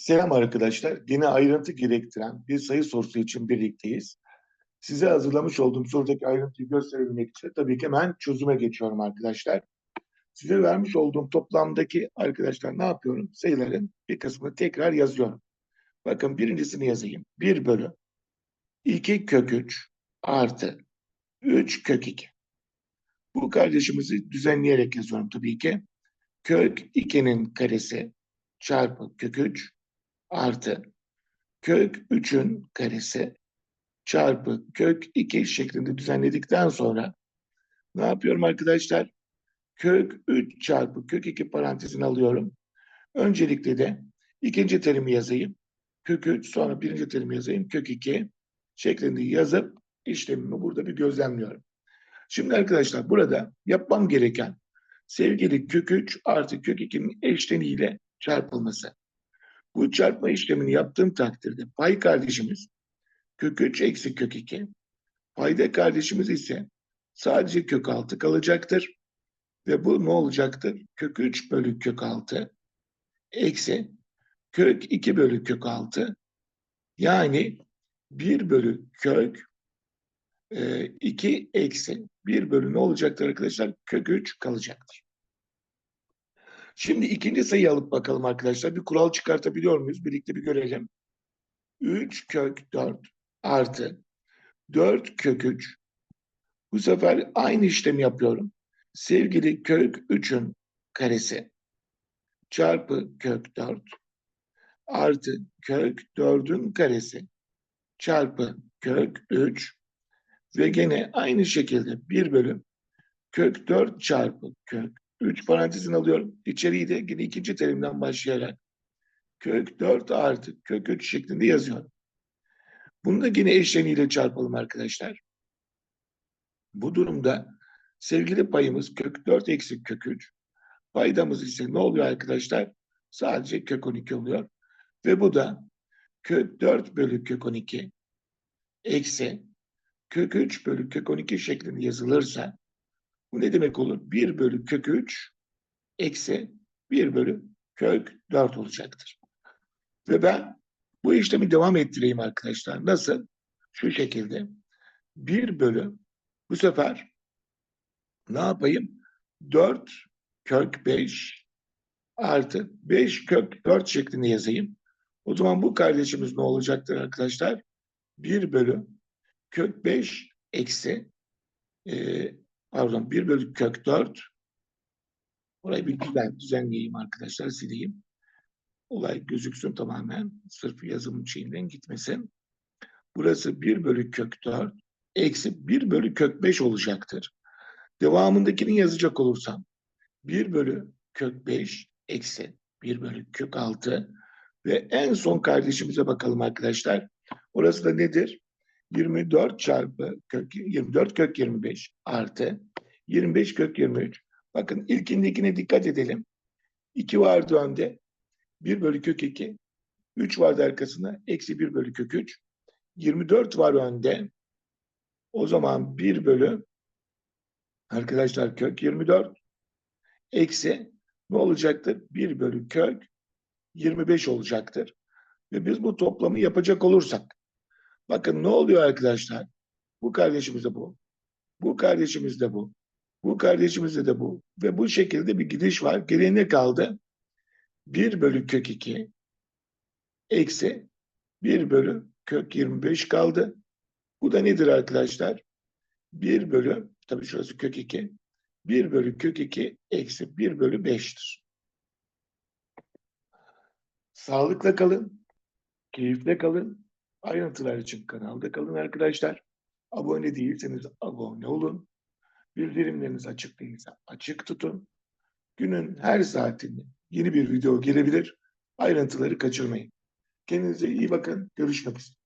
Selam arkadaşlar. Yine ayrıntı gerektiren bir sayı sorusu için birlikteyiz. Size hazırlamış olduğum sorudaki ayrıntıyı gösterebilmek için tabii ki hemen çözüme geçiyorum arkadaşlar. Size vermiş olduğum toplamdaki arkadaşlar ne yapıyorum? Sayıların bir kısmını tekrar yazıyorum. Bakın birincisini yazayım. 1 bölü 2 kök 3 artı 3 kök 2. Bu kardeşimizi düzenleyerek yazıyorum tabii ki. Kök 2'nin karesi çarpı kök 3 artı kök 3'ün karesi çarpı kök 2 şeklinde düzenledikten sonra ne yapıyorum arkadaşlar? Kök 3 çarpı kök 2 parantezini alıyorum. Öncelikle de ikinci terimi yazayım. Kök 3 sonra birinci terimi yazayım. Kök 2 şeklinde yazıp işlemimi burada bir gözlemliyorum. Şimdi arkadaşlar burada yapmam gereken sevgili kök 3 artı kök 2'nin eşleniğiyle çarpılması. Bu çarpma işlemini yaptığım takdirde pay kardeşimiz kök 3 eksi kök 2. Payda kardeşimiz ise sadece kök 6 kalacaktır. Ve bu ne olacaktır? Kök 3 bölü kök 6 eksi kök 2 bölü kök 6 yani 1 bölü kök 2 eksi 1 bölü ne olacaktır arkadaşlar? Kök 3 kalacaktır. Şimdi ikinci sayıyı alıp bakalım arkadaşlar. Bir kural çıkartabiliyor muyuz? Birlikte bir görelim. 3 kök 4 artı 4 kök 3. Bu sefer aynı işlemi yapıyorum. Sevgili kök 3'ün karesi çarpı kök 4 artı kök 4'ün karesi çarpı kök 3 ve gene aynı şekilde 1 bölü kök 4 çarpı kök 3 parantezini alıyorum. İçeriği de yine ikinci terimden başlayarak kök 4 artı kök 3 şeklinde yazıyorum. Bunu da yine eşleniyle çarpalım arkadaşlar. Bu durumda sevgili payımız kök 4 eksi kök 3. Paydamız ise ne oluyor arkadaşlar? Sadece kök 12 oluyor. Ve bu da kök 4 bölü kök 12 eksi kök 3 bölü kök 12 şeklinde yazılırsa bu ne demek olur? 1 bölü kök 3 eksi 1 bölü kök 4 olacaktır. Ve ben bu işlemi devam ettireyim arkadaşlar. Nasıl? Şu şekilde. 1 bölü bu sefer ne yapayım? 4 kök 5 artı 5 kök 4 şeklinde yazayım. O zaman bu kardeşimiz ne olacaktır arkadaşlar? 1 bölü kök 5 eksi e, pardon 1 bölü kök 4 Orayı bir güzel düzenleyeyim arkadaşlar sileyim. Olay gözüksün tamamen. Sırf yazım şeyinden gitmesin. Burası 1 bölü kök 4 eksi 1 bölü kök 5 olacaktır. Devamındakini yazacak olursam 1 bölü kök 5 eksi 1 bölü kök 6 ve en son kardeşimize bakalım arkadaşlar. Orası da nedir? 24 çarpı kök 24 kök 25 artı 25 kök 23. Bakın ilkindekine dikkat edelim. 2 vardı önde. 1 bölü kök 2. 3 vardı arkasında. Eksi 1 bölü kök 3. 24 var önde. O zaman 1 bölü arkadaşlar kök 24 eksi ne olacaktır? 1 bölü kök 25 olacaktır. Ve biz bu toplamı yapacak olursak bakın ne oluyor arkadaşlar? Bu kardeşimiz de bu. Bu kardeşimiz de bu. Bu kardeşimizde de bu. Ve bu şekilde bir gidiş var. Geriye ne kaldı? 1 bölü kök 2 eksi 1 bölü kök 25 kaldı. Bu da nedir arkadaşlar? 1 bölü, tabii şurası kök 2. 1 bölü kök 2 eksi 1 bölü 5'tir. Sağlıkla kalın, keyifle kalın. Ayrıntılar için kanalda kalın arkadaşlar. Abone değilseniz abone olun. Bildirimleriniz açık değilse açık tutun. Günün her saatinde yeni bir video gelebilir. Ayrıntıları kaçırmayın. Kendinize iyi bakın. Görüşmek üzere.